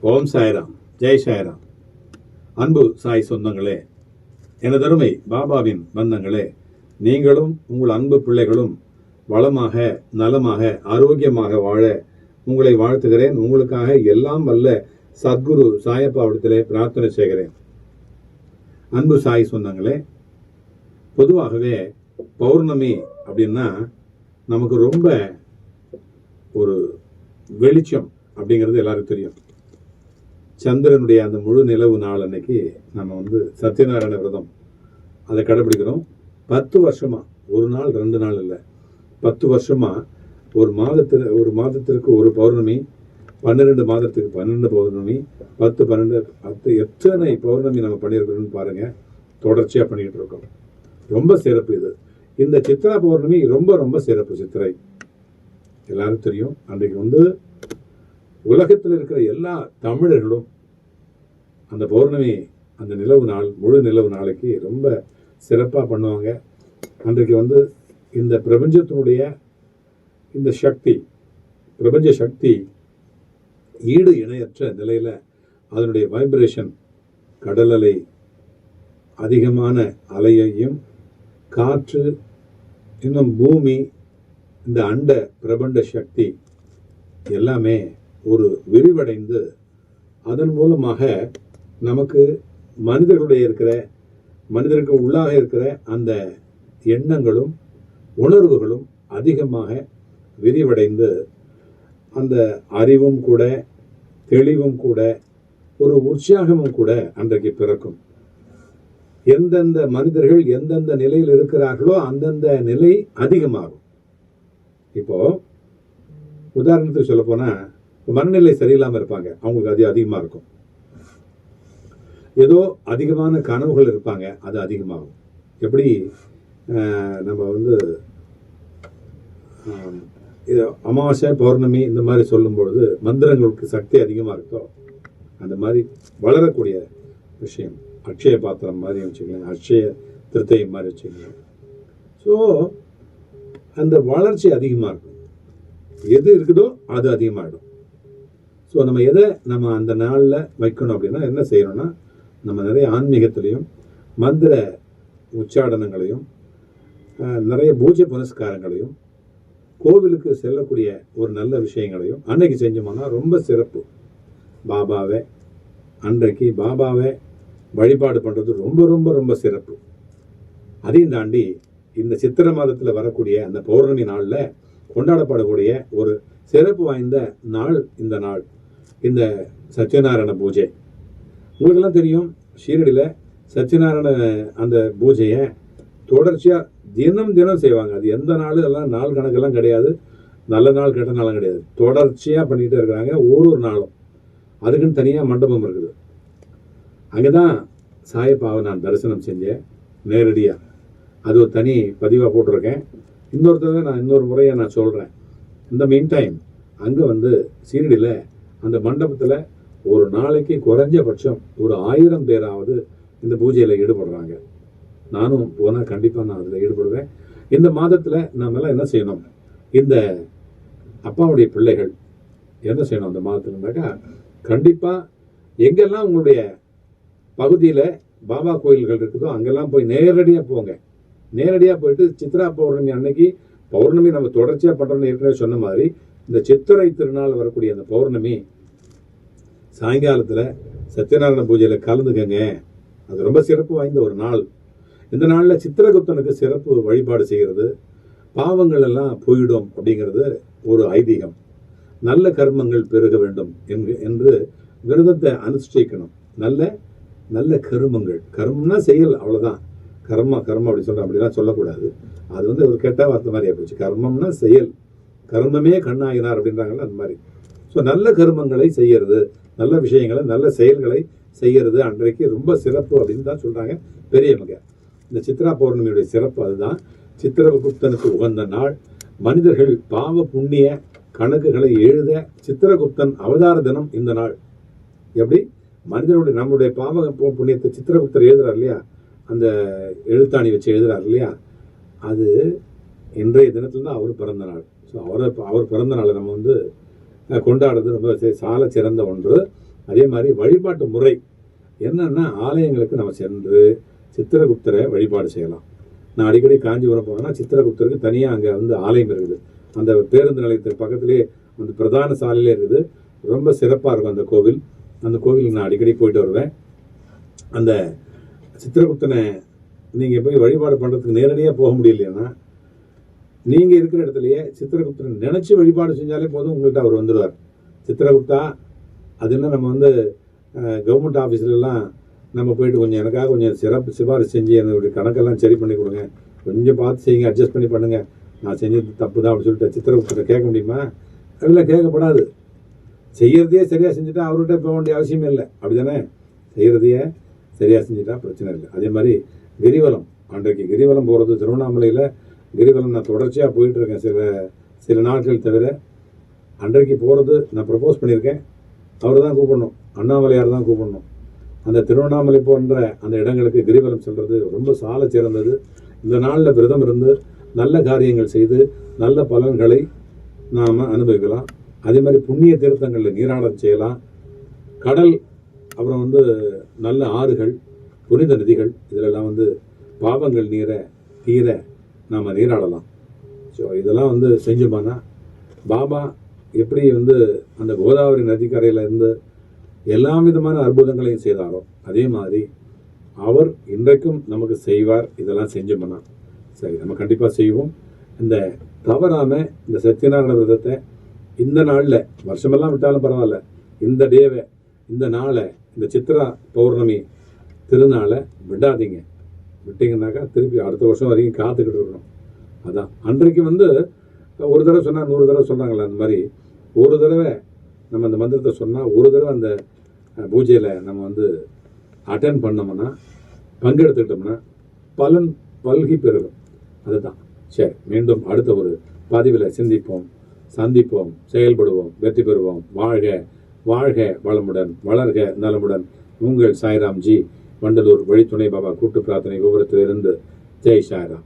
ஓம் சாய்ராம். ஜெய் சாய்ராம். அன்பு சாய் சொந்தங்களே எனதருமை பாபாவின் பந்தங்களே நீங்களும் உங்கள் அன்பு பிள்ளைகளும் வளமாக நலமாக ஆரோக்கியமாக வாழ உங்களை வாழ்த்துகிறேன். உங்களுக்காக எல்லாம் வல்ல சத்குரு சாயப்பாவிடத்திலே பிரார்த்தனை செய்கிறேன். அன்பு சாய் சொந்தங்களே பொதுவாகவே பௌர்ணமி அப்படின்னா நமக்கு ரொம்ப ஒரு வெளிச்சம் அப்படிங்கிறது எல்லாருக்கும் தெரியும். சந்திரனுடைய அந்த முழு நிலவு நாள் அன்னைக்கு நம்ம வந்து சத்யநாராயண விரதம். அதை கடைபிடிக்கிறோம். பத்து வருஷமா ஒரு நாள் ரெண்டு நாள் இல்லை. பத்து வருஷமா ஒரு மாதத்தில் ஒரு மாதத்திற்கு ஒரு பௌர்ணமி பன்னிரெண்டு மாதத்துக்கு பன்னெண்டு பௌர்ணமி பத்து பன்னெண்டு பத்து எத்தனை பௌர்ணமி நம்ம பண்ணியிருக்கிறோம்னு பாருங்க. தொடர்ச்சியாக பண்ணிக்கிட்டு இருக்கோம். ரொம்ப சிறப்பு இது. இந்த சித்ரா பௌர்ணமி ரொம்ப ரொம்ப சிறப்பு சித்திரை. எல்லாரும் தெரியும். அன்றைக்கு வந்து உலகத்தில் இருக்கிற எல்லா தமிழர்களும் அந்த பௌர்ணமி அந்த நிலவு நாள் முழு நிலவு நாளைக்கு ரொம்ப சிறப்பாக பண்ணுவாங்க. அன்றைக்கு வந்து இந்த பிரபஞ்சத்தினுடைய இந்த சக்தி பிரபஞ்ச சக்தி ஈடு இணையற்ற நிலையில் அதனுடைய வைப்ரேஷன் கடல் அலை அதிகமான அலையையும் காற்று இன்னும் பூமி இந்த அண்ட பிரபண்ட சக்தி எல்லாமே ஒரு விரிவடைந்து அதன் மூலமாக நமக்கு மனிதர்களுடைய இருக்கிற மனிதருக்கு உள்ளாக இருக்கிற அந்த எண்ணங்களும் உணர்வுகளும் அதிகமாக விரிவடைந்து அந்த அறிவும் கூட தெளிவும் கூட ஒரு உற்சாகமும் கூட அன்றைக்கு பிறக்கும். எந்தெந்த மனிதர்கள் எந்தெந்த நிலையில் இருக்கிறார்களோ அந்தந்த நிலை அதிகமாகும். இப்போ உதாரணத்துக்கு சொல்ல போனால் மனநிலை சரியில்லாமல் இருப்பாங்க. அவங்களுக்கு அது அதிகமாக இருக்கும். ஏதோ அதிகமான கனவுகள் இருப்பாங்க. அது அதிகமாகும். எப்படி நம்ம வந்து இது அமாவாசை பௌர்ணமி இந்த மாதிரி சொல்லும் பொழுது மந்திரங்களுக்கு சக்தி அதிகமாக இருக்கோ அந்த மாதிரி வளரக்கூடிய விஷயம். அக்ஷய பாத்திரம் மாதிரி வச்சுக்கலாம் அக்ஷய திருத்தை மாதிரி வச்சுக்கலாம் ஸோ அந்த வளர்ச்சி அதிகமாக இருக்கும். எது இருக்குதோ அது அதிகமாகிடும் ஸோ நம்ம எதை நம்ம அந்த நாளில் வைக்கணும் அப்படின்னா என்ன செய்யணும்னா நம்ம நிறைய ஆன்மீகத்திலையும் மந்திர உச்சாடனங்களையும் நிறைய பூஜை புனஸ்காரங்களையும் கோவிலுக்கு செல்லக்கூடிய ஒரு நல்ல விஷயங்களையும் அன்னைக்கு செஞ்சோம்னா ரொம்ப சிறப்பு. பாபாவை அன்றைக்கு பாபாவை வழிபாடு பண்ணுறது ரொம்ப ரொம்ப ரொம்ப சிறப்பு. அதையும் தாண்டி இந்த சித்திரை மாதத்தில் வரக்கூடிய அந்த பௌர்ணமி நாளில் கொண்டாடப்படக்கூடிய ஒரு சிறப்பு வாய்ந்த நாள் இந்த நாள். இந்த சத்யநாராயண பூஜை. உங்களுக்கெல்லாம் தெரியும் ஷீரடியில் சத்யநாராயண அந்த பூஜையை தொடர்ச்சியாக தினம் தினம் செய்வாங்க. அது எந்த நாள் எல்லாம் நாள் கணக்கெல்லாம் கிடையாது. நல்ல நாள் கெட்ட நாளும் கிடையாது. தொடர்ச்சியாக பண்ணிகிட்டே இருக்கிறாங்க ஒரு ஒரு நாளும். அதுக்குன்னு தனியாக மண்டபம் இருக்குது. அங்கே தான் சாயப்பாவை நான் தரிசனம் செஞ்சேன் நேரடியாக அது ஒரு தனி பதிவாக போட்டிருக்கேன். இன்னொருத்தர் நான் இன்னொரு முறையை நான் சொல்கிறேன் இந்த மீன் டைம் அங்கே வந்து சீரடியில் அந்த மண்டபத்தில் ஒரு நாளைக்கு குறைஞ்சபட்சம் ஒரு ஆயிரம் பேராவது இந்த பூஜையில் ஈடுபடுறாங்க. நானும் போனால் கண்டிப்பாக நான் அதில் ஈடுபடுவேன். இந்த மாதத்தில் நாமெல்லாம் என்ன செய்யணும்? இந்த அப்பாவுடைய பிள்ளைகள் என்ன செய்யணும் அந்த மாதத்துலனாக்கா? கண்டிப்பாக எங்கெல்லாம் உங்களுடைய பகுதியில் பாபா கோயில்கள் இருக்குதோ அங்கெல்லாம் போய் நேரடியாக போங்க. நேரடியாக போயிட்டு சித்ரா பௌர்ணமி அன்னைக்கு பௌர்ணமி நம்ம தொடர்ச்சியாக பண்ணுறோம்னு ஏற்கனவே சொன்ன மாதிரி இந்த சித்திரை திருநாள் வரக்கூடிய அந்த பௌர்ணமி சாயங்காலத்தில் சத்யநாராயண பூஜையில் கலந்துக்கங்க. அது ரொம்ப சிறப்பு வாய்ந்த ஒரு நாள். இந்த நாளில் சித்திரகுப்தனுக்கு சிறப்பு வழிபாடு செய்கிறது பாவங்கள் எல்லாம் போயிடும் அப்படிங்கிறது ஒரு ஐதீகம். நல்ல கர்மங்கள் பெருக வேண்டும் என்று என்று விரதத்தை அனுஷ்டிக்கணும். நல்ல நல்ல கருமங்கள். கர்மம்னா செயல் அவ்வளோதான் கர்ம கர்மம் அப்படி சொல்றேன் அப்படிலாம் சொல்லக்கூடாது. அது வந்து ஒரு கெட்ட வார்த்தை மாதிரி போச்சு. கர்மம்னா செயல். கர்மமே கண்ணாயினார் அப்படின்றாங்கல்ல அந்த மாதிரி. ஸோ நல்ல கர்மங்களை செய்யறது நல்ல விஷயங்களை நல்ல செயல்களை செய்யறது அன்றைக்கு ரொம்ப சிறப்பு அப்படின்னு தான் சொல்கிறாங்க பெரியவங்க இந்த சித்ரா பௌர்ணமியுடைய சிறப்பு அதுதான். சித்திரகுப்தனுக்கு உகந்த நாள். மனிதர்கள் பாவ புண்ணிய கணக்குகளை எழுத சித்திரகுப்தன் அவதார தினம் இந்த நாள். எப்படி? மனிதனுடைய நம்மளுடைய பாவ புண்ணியத்தை சித்திரகுப்தர் எழுதுறார் இல்லையா? அந்த எழுத்தாணி வச்சு எழுதுறார் இல்லையா? அது இன்றைய தினத்தில் தான் அவர் பிறந்த நாள். ஸோ அவரை அவர் பிறந்த நாளை நம்ம வந்து கொண்டாடுறது ரொம்ப சால சிறந்த ஒன்று. அதே மாதிரி வழிபாட்டு முறை. என்னென்னா ஆலயங்களுக்கு நம்ம சென்று சித்திரகுப்தரை வழிபாடு செய்யலாம். நான் அடிக்கடி காஞ்சிபுரம் போனேன்னா சித்திரகுப்தருக்கு தனியாக அங்கே வந்து ஆலயம் இருக்குது. அந்த பேருந்து நிலையத்துக்கு பக்கத்துலேயே அந்த பிரதான சாலையிலே இருக்குது. ரொம்ப சிறப்பாக இருக்கும் அந்த கோவில். அந்த கோவிலுக்கு நான் அடிக்கடி போயிட்டு வருவேன். அந்த சித்திரகுப்தனை நீங்கள் போய் வழிபாடு பண்ணுறதுக்கு நேரடியாக போக முடியலைன்னா நீங்கள் இருக்கிற இடத்துலையே சித்திரகுப்தன் நினச்சி வழிபாடு செஞ்சாலே போதும் உங்கள்கிட்ட அவர் வந்துடுவார் சித்திரகுப்தா அது என்ன நம்ம வந்து கவர்மெண்ட் ஆஃபீஸ்லலாம் நம்ம போயிட்டு கொஞ்சம் எனக்காக கொஞ்சம் சிறப்பு சிபாரிசு செஞ்சு என்னுடைய கணக்கெல்லாம் சரி பண்ணி கொடுங்க. கொஞ்சம் பார்த்து செய்யுங்க அட்ஜஸ்ட் பண்ணி பண்ணுங்கள் நான் செஞ்சது தப்பு தான் அப்படின்னு சொல்லிட்டு சித்திரகுப்தரை கேட்க முடியுமா? இல்லை கேட்கப்படாது. செய்யறதையே சரியாக செஞ்சுட்டா அவர்கிட்ட போக வேண்டிய அவசியமே இல்லை. அப்படிதானே? செய்கிறதையே சரியாக செஞ்சுட்டா பிரச்சனை இல்லை. அதே மாதிரி கிரிவலம் அன்றைக்கு கிரிவலம் போகிறது திருவண்ணாமலையில் கிரிவலம் நான் தொடர்ச்சியாக போயிட்டுருக்கேன் சில சில நாட்கள் தவிர. அன்றைக்கு போகிறது நான் ப்ரப்போஸ் பண்ணியிருக்கேன். அவர் தான் கூப்பிடணும். அண்ணாமலையார் தான் கூப்பிடணும். அந்த திருவண்ணாமலை போன்ற அந்த இடங்களுக்கு கிரிவலம் செல்வது ரொம்ப சால சிறந்தது. இந்த நாளில் விரதம் இருந்து நல்ல காரியங்கள் செய்து நல்ல பலன்களை நாம் அனுபவிக்கலாம். அதே மாதிரி புண்ணிய தீர்த்தங்களில் நீராடம் செய்யலாம். கடல் அப்புறம் வந்து நல்ல ஆறுகள் புனித நதிகள் இதிலெல்லாம் வந்து பாவங்கள் நீர தீர நாம் நீராடலாம். ஸோ இதெல்லாம் வந்து செஞ்சோம்னா பாபா எப்படி வந்து அந்த கோதாவரி நதிக்கரையில் இருந்து எல்லா விதமான அற்புதங்களையும் செய்தாரோ அதே மாதிரி அவர் இன்றைக்கும் நமக்கு செய்வார் இதெல்லாம் செஞ்சோம்னா. சரி நம்ம கண்டிப்பாக செய்வோம். இந்த தவறாமல் இந்த சத்யநாராயண விரதத்தை இந்த நாளில் வருஷமெல்லாம் விட்டாலும் பரவாயில்ல இந்த டேவை இந்த நாளை இந்த சித்ரா பௌர்ணமி திருநாளை விடாதீங்க. விட்டிங்கன்னாக்கா திருப்பி அடுத்த வருஷம் வரைக்கும் காத்துக்கிட்டு இருக்கணும். அதான். அன்றைக்கு வந்து ஒரு தடவை சொன்னால் நூறு தடவை சொன்னாங்களே அந்த மாதிரி. ஒரு தடவை நம்ம அந்த மந்திரத்தை சொன்னால் ஒரு தடவை அந்த பூஜையில் நம்ம வந்து அட்டன் பண்ணோம்னா பங்கெடுத்துக்கிட்டோம்னா பலன் பல்கி பெருகும். அதுதான். சரி மீண்டும் அடுத்த ஒரு பதிவில் சிந்திப்போம் சந்திப்போம் செயல்படுவோம் வெற்றி பெறுவோம். வாழ்க வாழ்க வளமுடன் வளர்க நலமுடன். உங்கள் சாய்ராம்ஜி. வண்டலூர் வழித்துணை பாபா கூட்டு பிரார்த்தனை கோபுரத்திலிருந்து. ஜெய் சாய்ராம்.